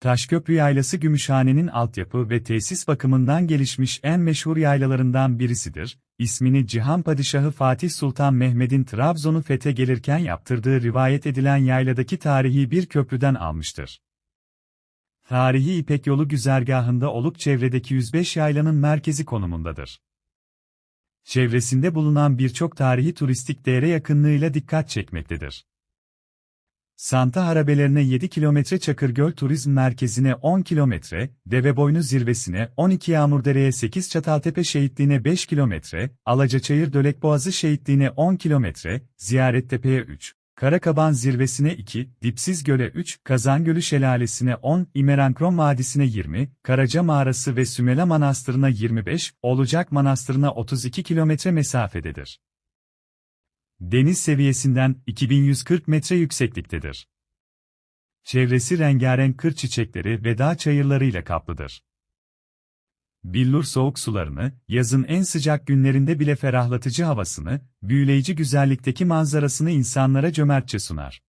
Taşköprü Yaylası Gümüşhane'nin altyapı ve tesis bakımından gelişmiş en meşhur yaylalarından birisidir. İsmini Cihan Padişahı Fatih Sultan Mehmet'in Trabzon'u fethe gelirken yaptırdığı rivayet edilen yayladaki tarihi bir köprüden almıştır. Tarihi İpek Yolu güzergahında olup çevredeki 105 yaylanın merkezi konumundadır. Çevresinde bulunan birçok tarihi turistik değere yakınlığıyla dikkat çekmektedir. Santa harabelerine 7 kilometre Çakırgöl Turizm Merkezi'ne 10 kilometre, Deveboynu Zirvesi'ne 12 Yağmurdere'ye 8 Çataltepe Şehitliği'ne 5 kilometre, Alacaçayır Dölekboğazı Şehitliği'ne 10 kilometre, Ziyarettepe'ye 3, Karakaban Zirvesi'ne 2, Dipsiz Göl'e 3, Kazangölü Şelalesi'ne 10, İmerankron Vadisi'ne 20, Karaca Mağarası ve Sümela Manastırı'na 25, Olacak Manastırı'na 32 kilometre mesafededir. Deniz seviyesinden 2140 metre yüksekliktedir. Çevresi rengarenk kır çiçekleri ve dağ çayırlarıyla kaplıdır. Billur soğuk sularını, yazın en sıcak günlerinde bile ferahlatıcı havasını, büyüleyici güzellikteki manzarasını insanlara cömertçe sunar.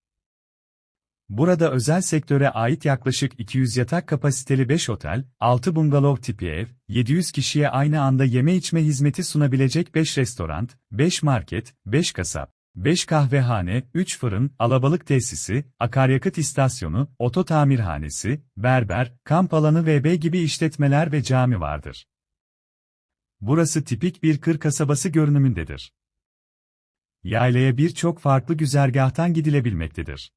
Burada özel sektöre ait yaklaşık 200 yatak kapasiteli 5 otel, 6 bungalov tipi ev, 700 kişiye aynı anda yeme içme hizmeti sunabilecek 5 restoran, 5 market, 5 kasap, 5 kahvehane, 3 fırın, alabalık tesisi, akaryakıt istasyonu, oto tamirhanesi, berber, kamp alanı ve gibi işletmeler ve cami vardır. Burası tipik bir kır kasabası görünümündedir. Yaylaya birçok farklı güzergahtan gidilebilmektedir.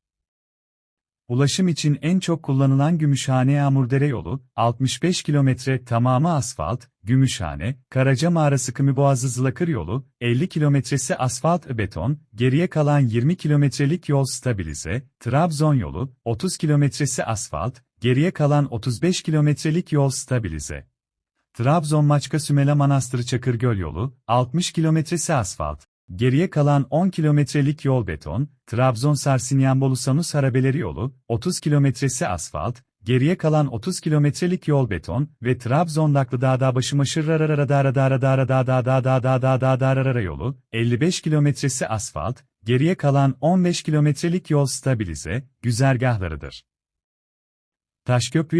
Ulaşım için en çok kullanılan Gümüşhane Yağmurdere yolu, 65 kilometre tamamı asfalt, Gümüşhane, Karaca Mağarası Kımıboğazı Zılakır yolu, 50 kilometresi asfalt beton, geriye kalan 20 kilometrelik yol stabilize, Trabzon yolu, 30 kilometresi asfalt, geriye kalan 35 kilometrelik yol stabilize. Trabzon Maçka Sümela Manastırı Çakırgöl yolu, 60 kilometresi asfalt. Geriye kalan 10 kilometrelik yol beton, Trabzon Sarsinyan Sanus Harabeleri yolu, 30 kilometresi asfalt, geriye kalan 30 kilometrelik yol beton ve Trabzon Daklıdağ Başımaşır Rararara yolu, 55 kilometresi asfalt, geriye kalan 15 kilometrelik yol stabilize, güzergahlarıdır. Taşköprü